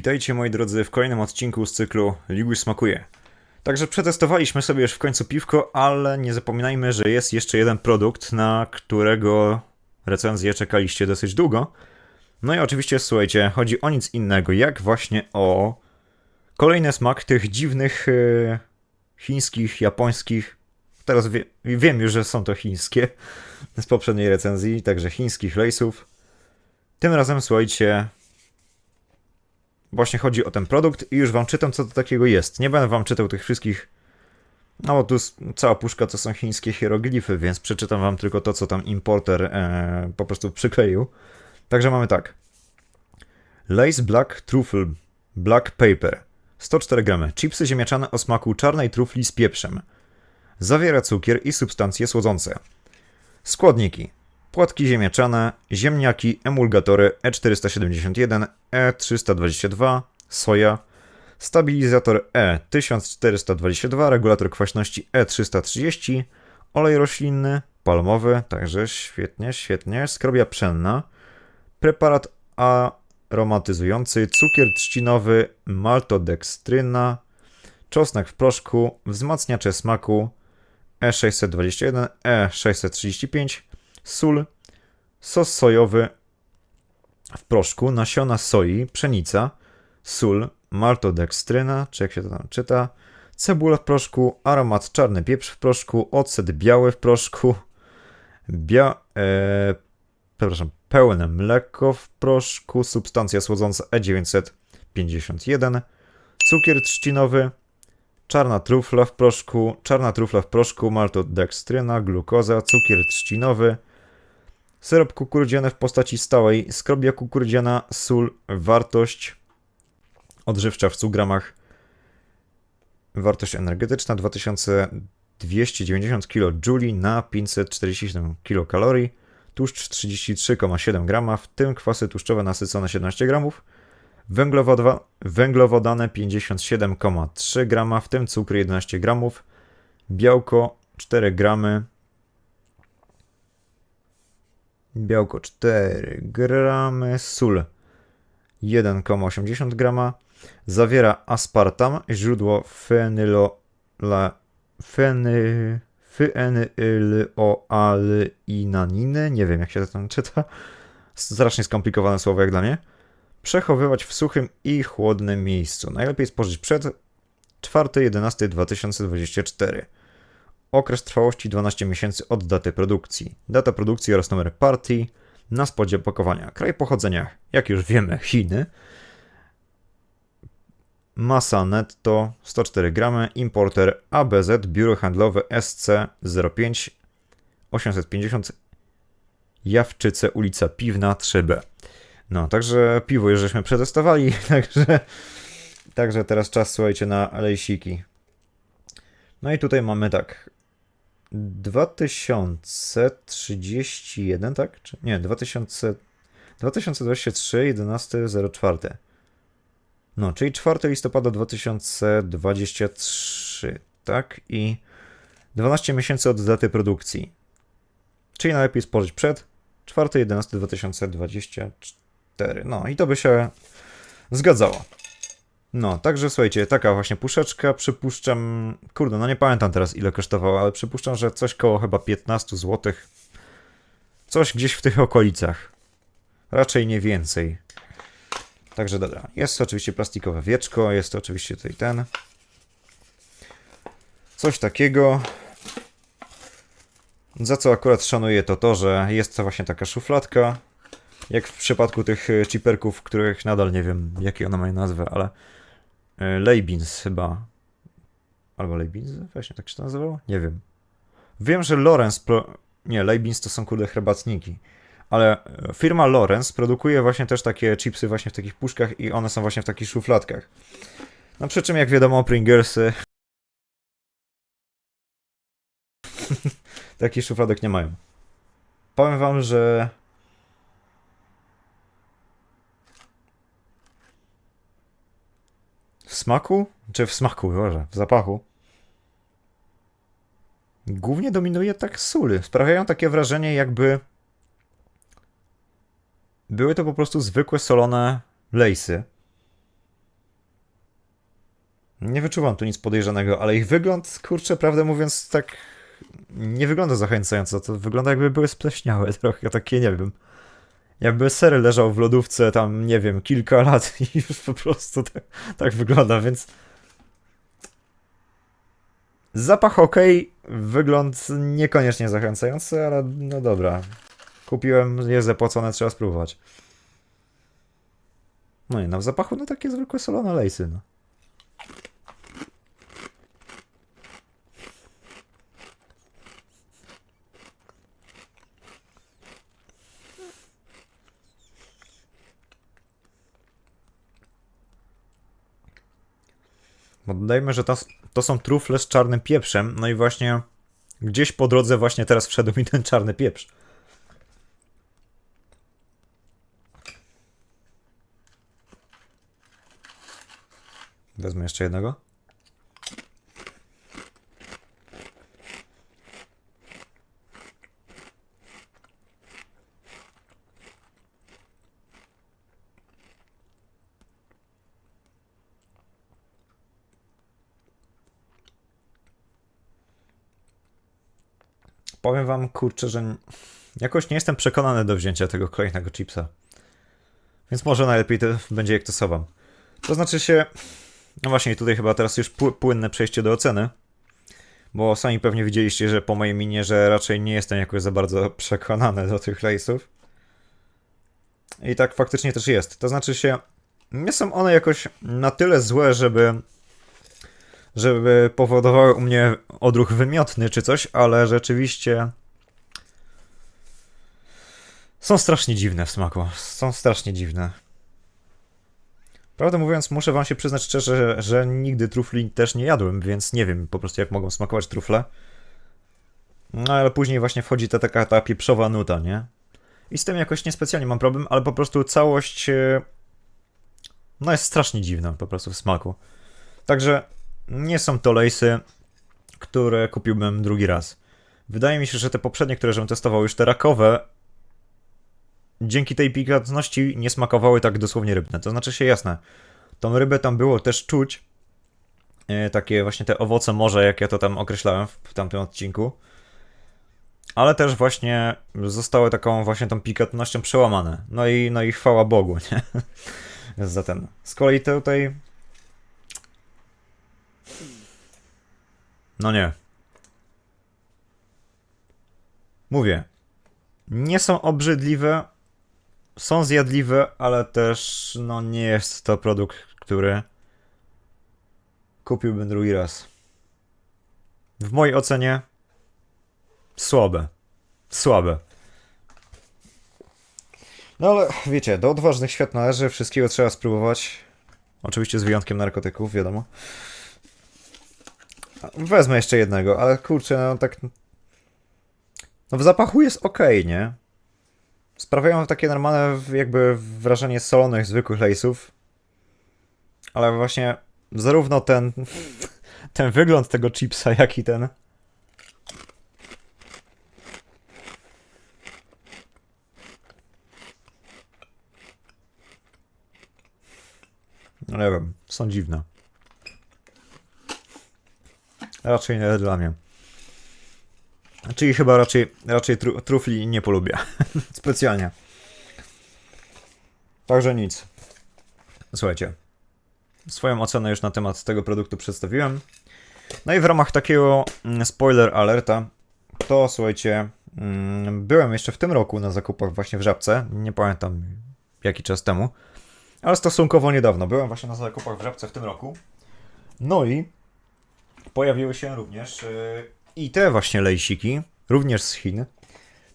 Witajcie moi drodzy w kolejnym odcinku z cyklu Liguś Smakuje. Także przetestowaliśmy sobie już w końcu piwko, ale nie zapominajmy, że jest jeszcze jeden produkt, na którego recenzję czekaliście dosyć długo. No i oczywiście, słuchajcie, chodzi o nic innego, jak właśnie o kolejny smak tych dziwnych e, chińskich, japońskich. Teraz wie, wiem już, że są to chińskie z poprzedniej recenzji, także chińskich lejsów. Tym razem, słuchajcie, właśnie chodzi o ten produkt i już wam czytam, co to takiego jest. Nie będę wam czytał tych wszystkich. No bo tu jest cała puszka to są chińskie hieroglify, więc przeczytam wam tylko to, co tam importer e, po prostu przykleił. Także mamy tak. Lace Black Truffle Black Paper 104 gramy. Chipsy ziemniaczane o smaku czarnej trufli z pieprzem. Zawiera cukier i substancje słodzące. Składniki. Płatki ziemniaczane, ziemniaki, emulgatory E471, E322, soja, stabilizator E1422, regulator kwaśności E330, olej roślinny, palmowy, także świetnie, świetnie, skrobia pszenna, preparat aromatyzujący, cukier trzcinowy, maltodekstryna, czosnek w proszku, wzmacniacze smaku E E621, E635, sól, sos sojowy w proszku, nasiona soi, pszenica, sól, maltodekstryna, czy jak się to tam czyta, cebula w proszku, aromat czarny pieprz w proszku, ocet biały w proszku, bia, e, przepraszam, pełne mleko w proszku, substancja słodząca E951, cukier trzcinowy, czarna trufla w proszku, czarna trufla w proszku, maltodekstryna, glukoza, cukier trzcinowy, syrop kukurydziany w postaci stałej, skrobia kukurydziana, sól, wartość odżywcza w 100 gramach, wartość energetyczna 2290 kJ na 547 kilokalorii, tłuszcz 33,7 grama, w tym kwasy tłuszczowe nasycone 17 gramów, Węglowoda, węglowodany 57,3 grama, w tym cukr 11 gramów, białko 4 gramy, białko 4 gramy, sól 1,80 grama, zawiera aspartam, źródło fenylola, feny, fenylioalinaniny, nie wiem jak się to czyta, strasznie skomplikowane słowo jak dla mnie, przechowywać w suchym i chłodnym miejscu. Najlepiej spożyć przed 4.11.2024. Okres trwałości 12 miesięcy od daty produkcji. Data produkcji oraz numer partii na spodzie opakowania. Kraj pochodzenia, jak już wiemy, Chiny. Masa netto 104 gramy. Importer ABZ, biuro handlowe SC05 850 Jawczyce, ulica Piwna 3B. No, także piwo już żeśmy przetestowali, także, także teraz czas, słuchajcie, na lejsiki. No i tutaj mamy tak, 2031, tak? Czy, nie, 2000, 2023, 11, 04. No, czyli 4 listopada 2023, tak? I 12 miesięcy od daty produkcji. Czyli najlepiej spożyć przed 4, 11, 2024. No i to by się zgadzało. No, także słuchajcie, taka właśnie puszeczka, przypuszczam, kurde, no nie pamiętam teraz ile kosztowała, ale przypuszczam, że coś koło chyba 15 zł. Coś gdzieś w tych okolicach. Raczej nie więcej. Także dobra, jest oczywiście plastikowe wieczko, jest oczywiście tutaj ten. Coś takiego. Za co akurat szanuję to to, że jest to właśnie taka szufladka. Jak w przypadku tych e, chiperków, których nadal nie wiem, jakie one mają nazwę, ale Leibins chyba. Albo Leibins? Właśnie tak się to nazywało? Nie wiem. Wiem, że Lorenz. Pro... Nie, Leibins to są kurde herbatniki. Ale e, firma Lorenz produkuje właśnie też takie chipsy właśnie w takich puszkach i one są właśnie w takich szufladkach. No przy czym jak wiadomo Pringlesy takich szufladek nie mają. Powiem wam, że smaku, czy w smaku, Boże, w zapachu głównie dominuje tak sól. Sprawiają takie wrażenie jakby były to po prostu zwykłe solone lejsy. Nie wyczuwam tu nic podejrzanego, ale ich wygląd, kurczę, prawdę mówiąc, tak nie wygląda zachęcająco. To wygląda jakby były spleśniałe trochę, takie nie wiem. Jakby ser leżał w lodówce tam, nie wiem, kilka lat i już po prostu tak, tak wygląda, więc... Zapach ok, wygląd niekoniecznie zachęcający, ale no dobra. Kupiłem, jest zapłacone, trzeba spróbować. No i no w zapachu no takie zwykłe solone lejsy, no. Bo dodajmy, że to, to są trufle z czarnym pieprzem, no i właśnie gdzieś po drodze właśnie teraz wszedł mi ten czarny pieprz. Wezmę jeszcze jednego. Powiem wam, kurczę, że jakoś nie jestem przekonany do wzięcia tego kolejnego chipsa. Więc może najlepiej to będzie jak to sobam. To znaczy się... No właśnie, tutaj chyba teraz już pły- płynne przejście do oceny. Bo sami pewnie widzieliście, że po mojej minie, że raczej nie jestem jakoś za bardzo przekonany do tych lejsów. I tak faktycznie też jest. To znaczy się, nie są one jakoś na tyle złe, żeby żeby powodowały u mnie odruch wymiotny czy coś, ale rzeczywiście są strasznie dziwne w smaku. Są strasznie dziwne. Prawdę mówiąc, muszę wam się przyznać szczerze, że, że nigdy trufli też nie jadłem, więc nie wiem po prostu jak mogą smakować trufle. No ale później właśnie wchodzi ta taka ta pieprzowa nuta, nie? I z tym jakoś niespecjalnie mam problem, ale po prostu całość e, no jest strasznie dziwna po prostu w smaku. Także nie są to lejsy, które kupiłbym drugi raz. Wydaje mi się, że te poprzednie, które żebym testował, już te rakowe, dzięki tej pikantności nie smakowały tak dosłownie rybne. To znaczy się jasne, tą rybę tam było też czuć, e, takie właśnie te owoce morza, jak ja to tam określałem w, tamtym odcinku. Ale też właśnie zostały taką właśnie tą pikantnością przełamane. No i, no i chwała Bogu, nie? Za ten. Z kolei tutaj No nie. Mówię. Nie są obrzydliwe. Są zjadliwe, ale też no nie jest to produkt, który kupiłbym drugi raz. W mojej ocenie słabe. Słabe. No ale wiecie, do odważnych świat należy, wszystkiego trzeba spróbować. Oczywiście z wyjątkiem narkotyków, wiadomo. Wezmę jeszcze jednego, ale kurczę, no tak. No w zapachu jest ok, nie? Sprawiają takie normalne, jakby wrażenie solonych, zwykłych lejsów. Ale właśnie zarówno ten. ten wygląd tego chipsa, jak i ten. No nie wiem, są dziwne. Raczej nie dla mnie. Czyli chyba raczej, raczej tru, trufli nie polubię. Specjalnie. Także nic. Słuchajcie. Swoją ocenę już na temat tego produktu przedstawiłem. No i w ramach takiego mm, spoiler alerta, to słuchajcie, mm, byłem jeszcze w tym roku na zakupach właśnie w Żabce. Nie pamiętam jaki czas temu. Ale stosunkowo niedawno. Byłem właśnie na zakupach w Żabce w tym roku. No i pojawiły się również yy, i te właśnie lejsiki, również z Chin.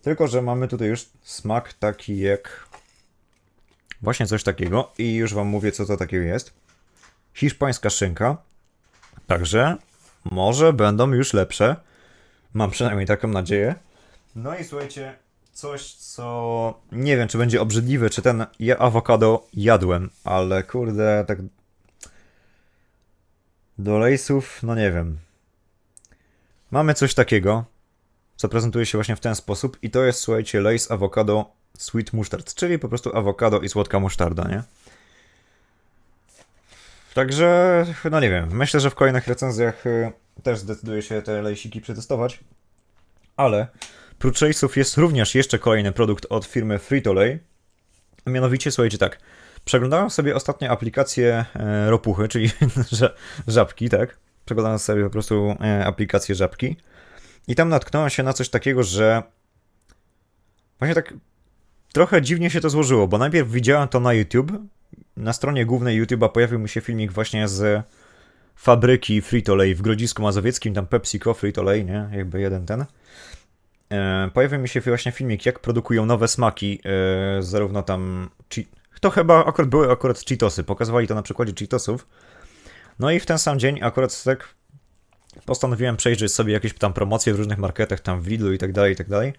Tylko, że mamy tutaj już smak taki jak właśnie coś takiego i już wam mówię co to takiego jest. Hiszpańska szynka. Także może będą już lepsze. Mam przynajmniej taką nadzieję. No i słuchajcie, coś co nie wiem czy będzie obrzydliwe, czy ten awokado jadłem, ale kurde, tak do lejsów, no nie wiem. Mamy coś takiego, co prezentuje się właśnie w ten sposób i to jest, słuchajcie, lace avocado sweet mustard, czyli po prostu awokado i słodka musztarda, nie? Także, no nie wiem, myślę, że w kolejnych recenzjach y, też zdecyduję się te lejsiki przetestować. Ale prócz Lace'ów jest również jeszcze kolejny produkt od firmy Frito-Lay. Mianowicie, słuchajcie, tak. Przeglądałem sobie ostatnio aplikację e, ropuchy, czyli ża- żabki, tak? Przeglądałem sobie po prostu e, aplikację żabki. I tam natknąłem się na coś takiego, że właśnie tak trochę dziwnie się to złożyło, bo najpierw widziałem to na YouTube. Na stronie głównej YouTube'a pojawił mi się filmik właśnie z fabryki Frito-Lay w Grodzisku Mazowieckim, tam PepsiCo, Frito-Lay, nie? Jakby jeden ten. E, pojawił mi się właśnie filmik, jak produkują nowe smaki, zarówno tam... To chyba akurat były akurat Cheetosy, pokazywali to na przykładzie Cheetosów. No i w ten sam dzień akurat tak postanowiłem przejrzeć sobie jakieś tam promocje w różnych marketach, tam w Lidlu i tak dalej, i tak dalej.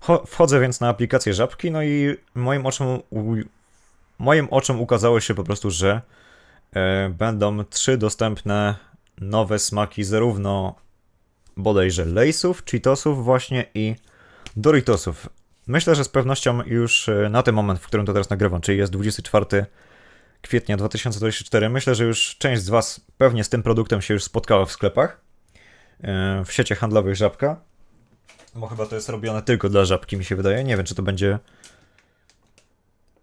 Cho- Wchodzę więc na aplikację Żabki, no i moim oczom, moim oczom ukazało się po prostu, że e, będą trzy dostępne nowe smaki zarówno bodajże Lay'sów, Cheetosów właśnie i Doritosów. Myślę, że z pewnością już e, na ten moment, w którym to teraz nagrywam, czyli jest 24 kwietnia 2024, myślę, że już część z Was pewnie z tym produktem się już spotkała w sklepach, e, w sieciach handlowych Żabka. Bo chyba to jest robione tylko dla Żabki, mi się wydaje. Nie wiem, czy to będzie...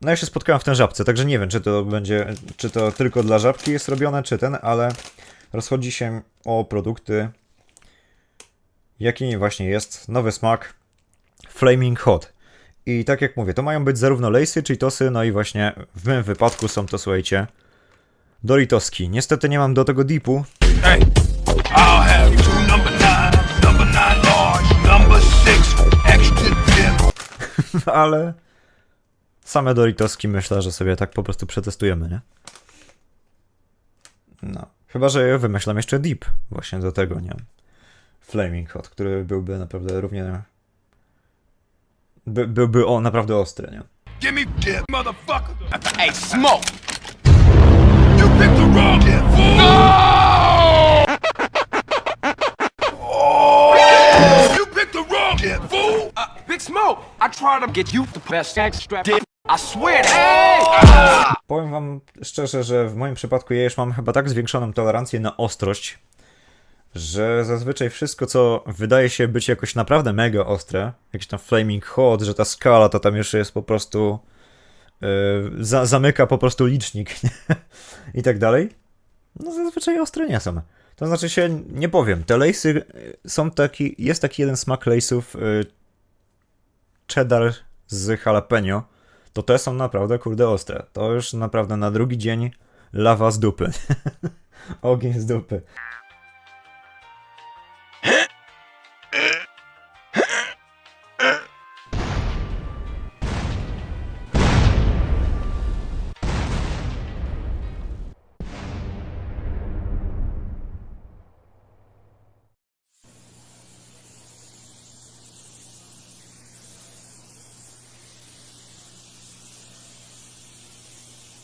No ja się spotkałem w ten Żabce, także nie wiem, czy to będzie, czy to tylko dla Żabki jest robione, czy ten, ale rozchodzi się o produkty, jaki właśnie jest nowy smak Flaming Hot. I tak jak mówię, to mają być zarówno Lace'y, Cheetosy, no i właśnie w moim wypadku są to, słuchajcie, Doritoski. Niestety nie mam do tego dipu, Hey, ale same Doritoski myślę, że sobie tak po prostu przetestujemy, nie? No. Chyba, że wymyślam jeszcze dip właśnie do tego, nie? Flaming Hot, który byłby naprawdę równie... By, byłby o naprawdę ostry, nie? Give me dip, motherfucker. Hey, smoke. You picked the wrong dip, fool. No! Oh! You picked the wrong dip, fool. Uh, Big Smoke, I try to get you the best extra dip. I swear to Hey! Powiem wam szczerze, że w moim przypadku ja już mam chyba tak zwiększoną tolerancję na ostrość, że zazwyczaj wszystko, co wydaje się być jakoś naprawdę mega ostre, jakiś tam flaming hot, że ta skala to tam już jest po prostu yy, za, zamyka po prostu licznik nie? i tak dalej, no zazwyczaj ostre nie są. To znaczy się, nie powiem, te lejsy są taki, jest taki jeden smak lejsów yy, cheddar z jalapeno, to te są naprawdę kurde ostre. To już naprawdę na drugi dzień lawa z dupy. Ogień z dupy.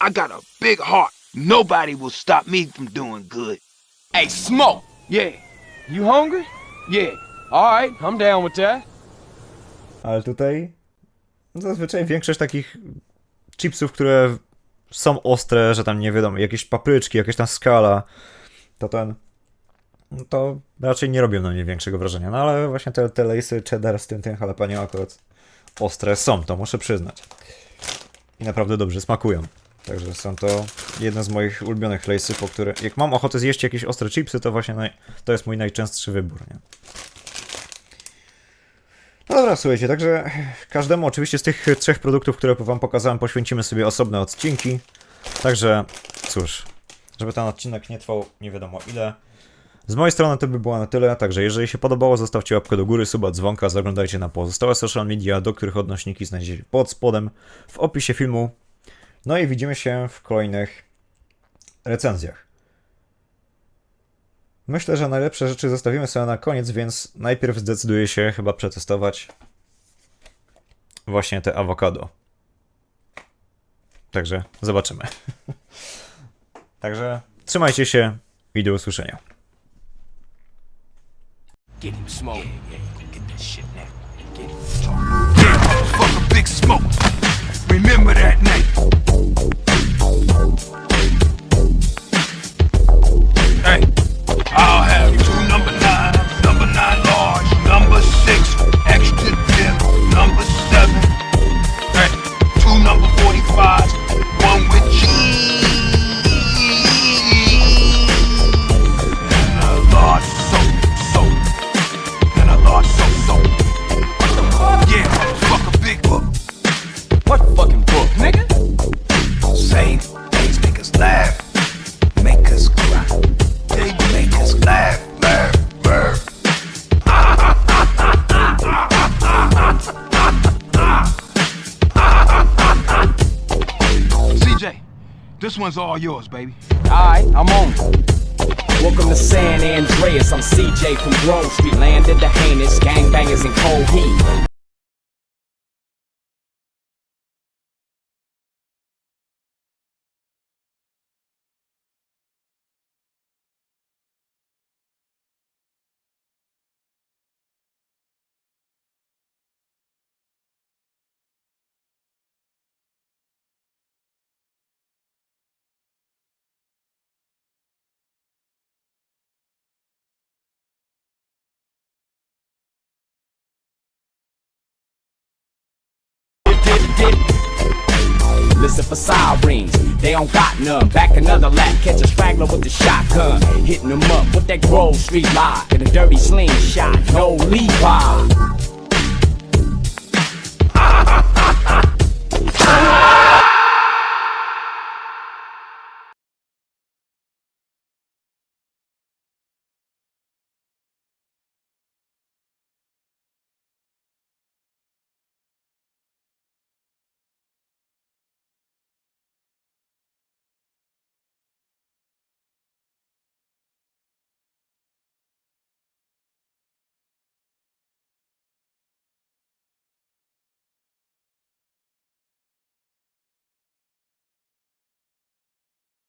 I got a big heart. Nobody will stop me from doing good. Hey, smoke. Yeah. You hungry? Yeah. All right, I'm down with that. Ale tutaj zazwyczaj większość takich chipsów, które są ostre, że tam nie wiadomo, jakieś papryczki, jakaś tam skala, to ten. No to raczej nie robią na mnie większego wrażenia. No ale właśnie te, te lejsy cheddar z tym, tym jalapeno akurat ostre są, to muszę przyznać. I naprawdę dobrze smakują. Także są to jedne z moich ulubionych lejsy, po które jak mam ochotę zjeść jakieś ostre chipsy, to właśnie naj, to jest mój najczęstszy wybór, nie? No dobra, słuchajcie, także każdemu oczywiście z tych trzech produktów, które wam pokazałem, poświęcimy sobie osobne odcinki. Także cóż, żeby ten odcinek nie trwał nie wiadomo ile. Z mojej strony to by było na tyle, także jeżeli się podobało, zostawcie łapkę do góry, suba, dzwonka, zaglądajcie na pozostałe social media, do których odnośniki znajdziecie pod spodem w opisie filmu. No i widzimy się w kolejnych recenzjach. Myślę, że najlepsze rzeczy zostawimy sobie na koniec, więc najpierw zdecyduję się chyba przetestować właśnie te awokado. Także zobaczymy. Także trzymajcie się i do usłyszenia. Get him smoke. Yeah, yeah, get that shit now. Get him. Yeah, motherfucker, big smoke. Remember that night. Thank you this one's all yours, baby. Alright, I'm on. Welcome to San Andreas. I'm CJ from Grove Street, land of the heinous gangbangers in cold heat. Listen for sirens, they don't got none. Back another lap, catch a straggler with the shotgun. Hitting them up with that Grove Street lie. And a dirty slingshot, no Levi.